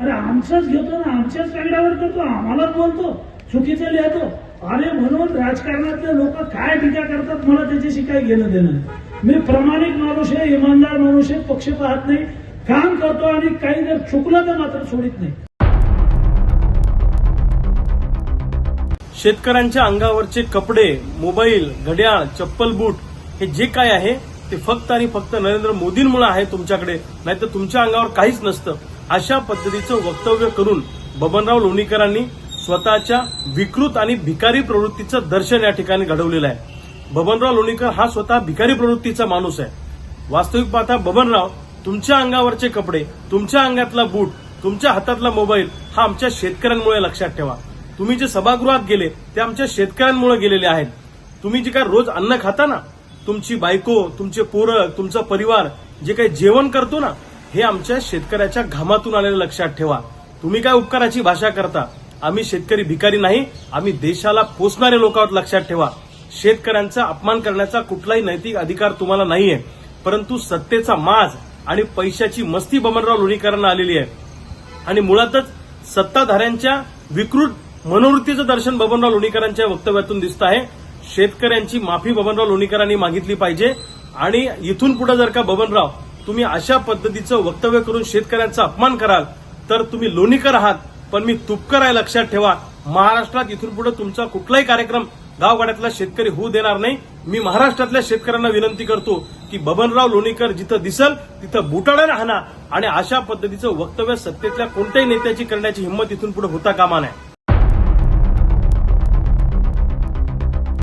अरे आमचंच घेतो ना आमच्याच कागदावर करतो आम्हालाच बोलतो चुकीचं लिहितो. अरे म्हणून राजकारणातले लोक काय टीका करतात मला त्याच्याशी काय घेणं देणं मी प्रामाणिक माणूस आहे इमानदार माणूस आहे पक्ष पाहत नाही काम करतो आणि काही जर चुकलं तर मात्र सोडित नाही. शेतकऱ्यांच्या अंगावरचे कपडे मोबाईल घड्याळ चप्पल बूट हे जे काय आहे ते फक्त आणि फक्त नरेंद्र मोदींमुळे आहे तुमच्याकडे. नाहीतर तुमच्या अंगावर काहीच नसतं. अशा पद्धतीचं वक्तव्य करून बबनराव लोणीकरांनी स्वतःच्या विकृत आणि भिकारी प्रवृत्तीचं दर्शन या ठिकाणी घडवलेलं आहे. बबनराव लोणीकर हा स्वतः भिकारी प्रवृत्तीचा माणूस आहे. वास्तविक पाहता बबनराव तुमच्या अंगावरचे कपडे तुमच्या अंगातला बूट तुमच्या हातातला मोबाईल हा आमच्या शेतकऱ्यांमुळे लक्षात ठेवा. तुम्ही जे सभागृहात गेले ते आमच्या शेतकऱ्यांमुळे गेलेले आहेत. तुम्ही जे काय रोज अन्न खाता ना तुमची बायको तुमचे पोरं तुमचा परिवार जे काही जेवण करतो ना हे आमच्या शेतकऱ्याच्या घामातून आलेलं लक्षात ठेवा. तुम्ही काय उपकाराची भाषा करता? आम्ही शेतकरी भिकारी नाही आम्ही देशाला पोचणारे लोक आहोत लक्षात ठेवा. शेतकऱ्यांचा अपमान करण्याचा कुठलाही नैतिक अधिकार तुम्हाला नाहीये परंतु सत्तेचा माज आणि पैशाची मस्ती बमनराव लोणीकरांना आलेली आहे. आणि मुळातच सत्ताधाऱ्यांच्या विकृत मनोवृत्तीचं दर्शन बबनराव लोणीकरांच्या वक्तव्यातून दिसत आहे. शेतकऱ्यांची माफी बबनराव लोणीकरांनी मागितली पाहिजे. आणि इथून पुढे जर का बबनराव तुम्ही अशा पद्धतीचं वक्तव्य करून शेतकऱ्यांचा अपमान कराल तर तुम्ही लोणीकर आहात. पण मी तुपकर आहे लक्षात ठेवा. महाराष्ट्रात इथून पुढे तुमचा कुठलाही कार्यक्रम गावगाड्यातला शेतकरी होऊ देणार नाही. मी महाराष्ट्रातल्या शेतकऱ्यांना विनंती करतो की बबनराव लोणीकर जिथं दिसल तिथं बुटाडा राहणार. आणि अशा पद्धतीचं वक्तव्य सत्तेतल्या कोणत्याही नेत्याची करण्याची हिंमत इथून पुढे होता कामा नये.